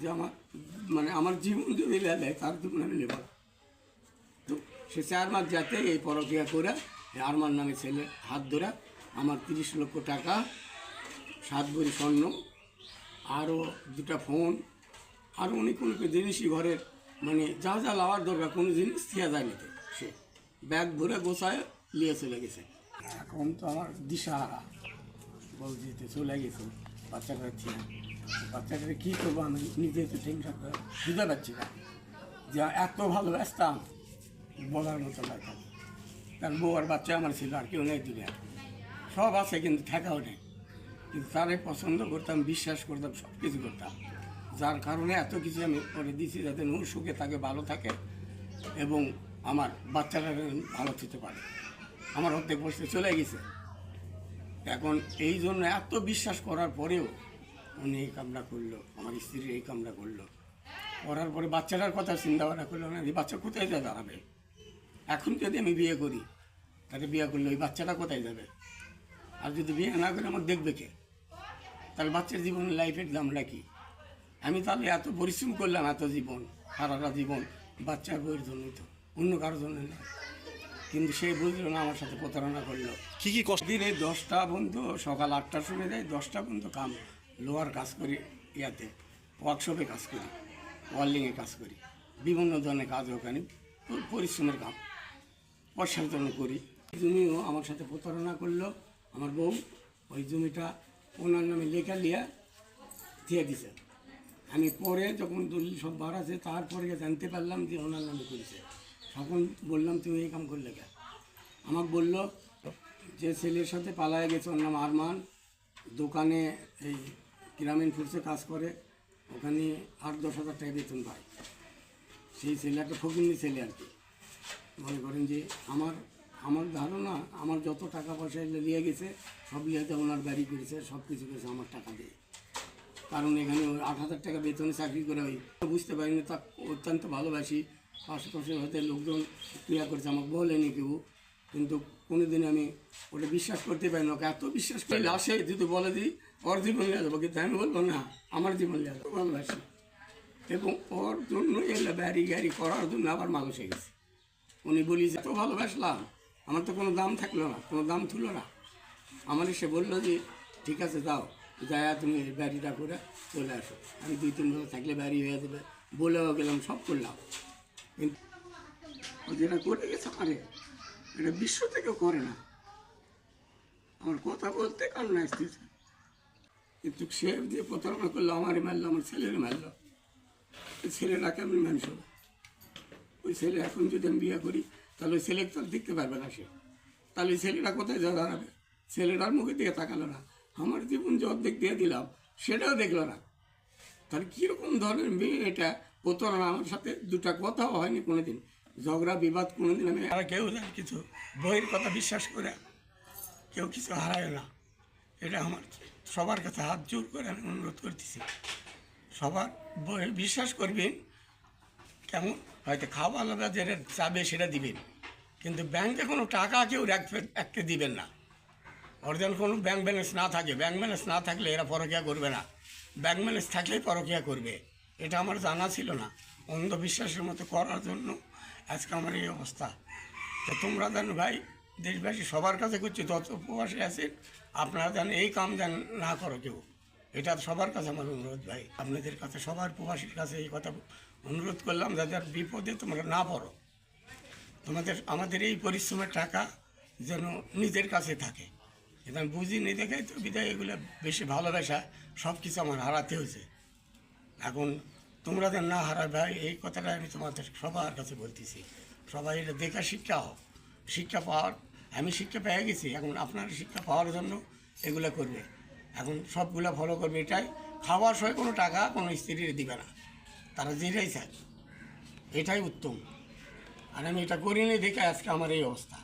যে আমার মানে আমার জীবন যদি দেয় তার জীবন আমি নেব। তো সে চার মাস যাতে এই পরকিয়া করে এই আরমান নামে ছেলে, হাত ধরে আমার তিরিশ লক্ষ টাকা, সাত ভরি স্বর্ণ আরও দুটা ফোন আরও অনেক অনেক জিনিসই ঘরের মানে যা যা লাওয়ার দরকার, কোনো জিনিস থিয়া যায় নিতে সে ব্যাগ ভরে গোছায় নিয়ে চলে গেছে। এখন তো আমার দিশাহারা। বলছি চলে গেছে বাচ্চাটা থিয়া বাচ্চাটাকে কী করব আমি নিজে তো টেনশন করে বুঝতে পারছি না। যে এত ভালোবাসতাম বলার মতো লাগে তার বউ আর বাচ্চা আমার ছিল, আর কেউ নেই দুনিয়া সব আছে কিন্তু থাকাও নেই। কিন্তু তারে পছন্দ করতাম, বিশ্বাস করতাম সব কিছু করতাম। যার কারণে এত কিছু আমি করে দিয়েছি যাতে নূর সুখে থাকে, ভালো থাকে এবং আমার বাচ্চাটা যেন ভালো খেতে পারে। আমার অর্ধেক বসতে চলে গেছে। এখন এই জন্য এত বিশ্বাস করার পরেও উনি এই কামটা করল আমার স্ত্রী এই কামটা করল। করার পরে বাচ্চাটার কথা চিন্তা ভাবনা করল না এই বাচ্চা কোথায় যা দাঁড়াবে? এখন যদি আমি বিয়ে করি তাহলে বিয়ে করলে ওই বাচ্চাটা কোথায় যাবে? আর যদি বিয়ে না করে আমার দেখবে কে? তাহলে বাচ্চার জীবন লাইফের দামটা কি? আমি তাহলে এত পরিশ্রম করলাম এত জীবন সারাটা জীবন বাচ্চার বইয়ের জন্যই তো অন্য কারোর জন্য না। কিন্তু সে বুঝলো না আমার সাথে প্রতারণা করল। কি কি কষ্ট? দিনে দশটা বন্ধু সকাল আটটার সময় দেয় দশটা পর্যন্ত কাম। লোহার কাজ করি ইয়াতে ওয়ার্কশপে কাজ করি ওয়ার্লিংয়ে কাজ করি, বিভিন্ন ধরনের কাজ ওখানে পরিশ্রমের কাম, পয়সার জন্য করি। জমিও আমার সাথে প্রতারণা করল, আমার বউ, ওই জমিটা ওনার নামে লেখা লিয়া দিয়ে দিছে। আমি পরে যখন দলিল সব বার আছে, তারপরে জানতে পারলাম যে ওনার নামে করেছে। তখন বললাম, তুমি এই কাম করলে কেন? আমাকে বলল, যে ছেলের সাথে পালায় গেছে, ওর নাম আরমান। দোকানে এই গ্রামীণ ফুডসে কাজ করে ওখানে আট দশ হাজার টাকা বেতন পায়। সেই ছেলে একটা ফকিন্নি ছেলে আর কি। মনে করেন যে আমার আমার ধারণা আমার যত টাকা পয়সা নিয়ে গেছে সব লিয়াতে ওনার গাড়ি করেছে সব কিছু করেছে আমার টাকা দিয়ে। কারণ এখানে ওই আট হাজার টাকা বেতনে চাকরি করে ওই বুঝতে পারি পারিনি তা অত্যন্ত ভালোবাসি। আশেপাশে হয়তো লোকজন ক্রিয়া করছে আমাকে বলেনি কেউ কিন্তু কোনোদিন আমি ওটা বিশ্বাস করতে পারি না। ওকে এত বিশ্বাস করে আসে যদি বলে দিই ওর জীবন নিয়ে যাব, কিন্তু আমি বলব না, আমার জীবন নিয়ে যাব, ভালোবাসি। এবং ওর জন্য এগুলো ব্যারি গ্যারি করার জন্য আবার মানুষ হয়ে গেছে। উনি বলি, যে এত ভালোবাসলাম, আমার তো কোনো দাম থাকল না, কোনো দাম তুলো না। আমার সে বলল যে, ঠিক আছে, যাও, যায়া তুমি ব্যারিটা করে চলে আসো। আমি দুই, তিন বছর থাকলে ব্যারি হয়ে যাবে, বলেও গেলাম, সব করলাম। কিন্তু যেটা করে গেছে আমারে, এটা বিশ্ব থেকেও করে না। আমার কথা বলতে কারণ আসতেছে কিন্তু সে যে প্রতারণা করল আমারই মারলো, আমার ছেলের মারলো। ওই ছেলেরা কেমন মানুষ ওই ছেলে এখন যদি আমি বিয়ে করি, তাহলে ওই ছেলে তো দেখতে পারবে না সে। তাহলে ছেলেটা কোথায় যা দাঁড়াবে? ছেলেটার মুখে দিয়ে তাকালো না। আমার জীবন যে অর্ধেক দিয়ে দিলাম, সেটাও দেখল না। তাহলে কীরকম ধরনের মেয়ে এটা প্রতারণা? আমার সাথে দুটা কথাও হয়নি কোনোদিন। ঝগড়া, বিবাদ কোনোদিন আমি আর কেউ কিছু বইয়ের কথা বিশ্বাস করে, কেউ কিছু হারায় না। এটা আমার সবার কাছে হাত জোর করে আমি অনুরোধ করতেছি। সবার বিশ্বাস করবেন, কেমন? হয়তো খাওয়া আলাদা, যেটা চাবে সেটা দিবেন। কিন্তু ব্যাংকে কোনো টাকা কেউ রাখতে দিবেন না। অরিজিনাল কোনো ব্যাংক ব্যালেন্স না থাকে। ব্যাংক ব্যালেন্স না থাকলে এরা পরকিয়া করবে না। ব্যাংক ব্যালেন্স থাকলেই পরকিয়া করবে। এটা আমার জানা ছিল না। অন্ধবিশ্বাসের মতো করার জন্য আজকে আমার এই অবস্থা। তো তোমরা জানো ভাই দেশবাসী সবার কাছে করছি তত উপবাসে আছেন আপনারা যেন এই কাম যেন না করো কেউ। এটা সবার কাছে আমার অনুরোধ ভাই। আপনাদের কাছে সবার প্রবাসীর কাছে এই কথা অনুরোধ করলাম, যাতে আর বিপদে তোমরা না পড়ো। তোমাদের, আমাদের এই পরিশ্রমের টাকা যেন নিজের কাছে থাকে। এটা বুঝি বুঝিনি দেখে তো বিদায়, এগুলো বেশি ভালোবাসা সব কিছু আমার হারাতে হয়েছে। এখন তোমরা যেন না হারাবে ভাই, এই কথাটা আমি তোমাদের সবার কাছে বলতেছি। সবাই এটা দেখা শিক্ষা হোক। শিক্ষা পাওয়ার আমি শিক্ষা পেয়ে গেছি, এখন আপনার শিক্ষা পাওয়ার জন্য এগুলো করবে। এখন সবগুলো ফলো করবে এটাই। খাওয়ার সময় কোনো টাকা কোনো স্ত্রীর দিবে না। তারা যেটাই চায়, এটাই উত্তম। আর আমি এটা করিনি দেখে আজকে আমার এই অবস্থা।